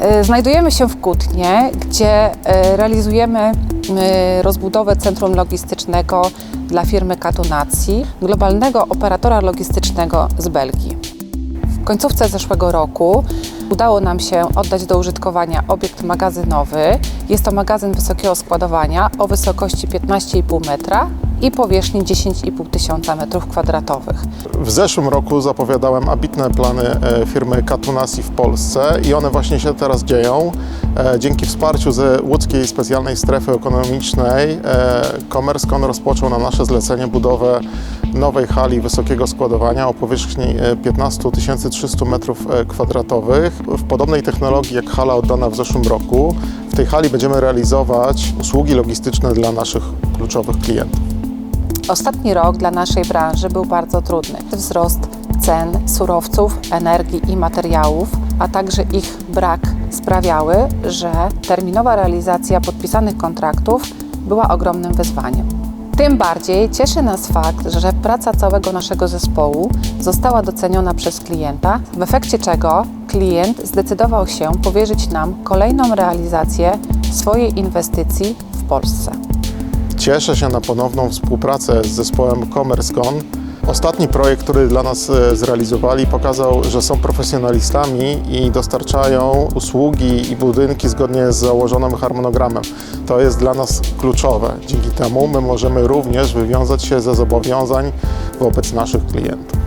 E, Znajdujemy się w Kutnie, gdzie e, realizujemy e, rozbudowę centrum logistycznego dla firmy Katunacji, globalnego operatora logistycznego z Belgii. W końcówce zeszłego roku udało nam się oddać do użytkowania obiekt magazynowy. Jest to magazyn wysokiego składowania o wysokości 15,5 metra i powierzchni 10,5 tysiąca metrów kwadratowych. W zeszłym roku zapowiadałem ambitne plany e, firmy Katunasi w Polsce i one właśnie się teraz dzieją. E, Dzięki wsparciu ze łódzkiej specjalnej strefy ekonomicznej e, Commercecon rozpoczął na nasze zlecenie budowę nowej hali wysokiego składowania o powierzchni e, 15 300 m2 w podobnej technologii jak hala oddana w zeszłym roku. W tej hali będziemy realizować usługi logistyczne dla naszych kluczowych klientów. Ostatni rok dla naszej branży był bardzo trudny. Wzrost cen surowców, energii i materiałów, a także ich brak sprawiały, że terminowa realizacja podpisanych kontraktów była ogromnym wyzwaniem. Tym bardziej cieszy nas fakt, że praca całego naszego zespołu została doceniona przez klienta, w efekcie czego klient zdecydował się powierzyć nam kolejną realizację swojej inwestycji w Polsce. Cieszę się na ponowną współpracę z zespołem CommerceCon. Ostatni projekt, który dla nas e, zrealizowali, pokazał, że są profesjonalistami i dostarczają usługi i budynki zgodnie z założonym harmonogramem. To jest dla nas kluczowe. Dzięki temu my możemy również wywiązać się ze zobowiązań wobec naszych klientów.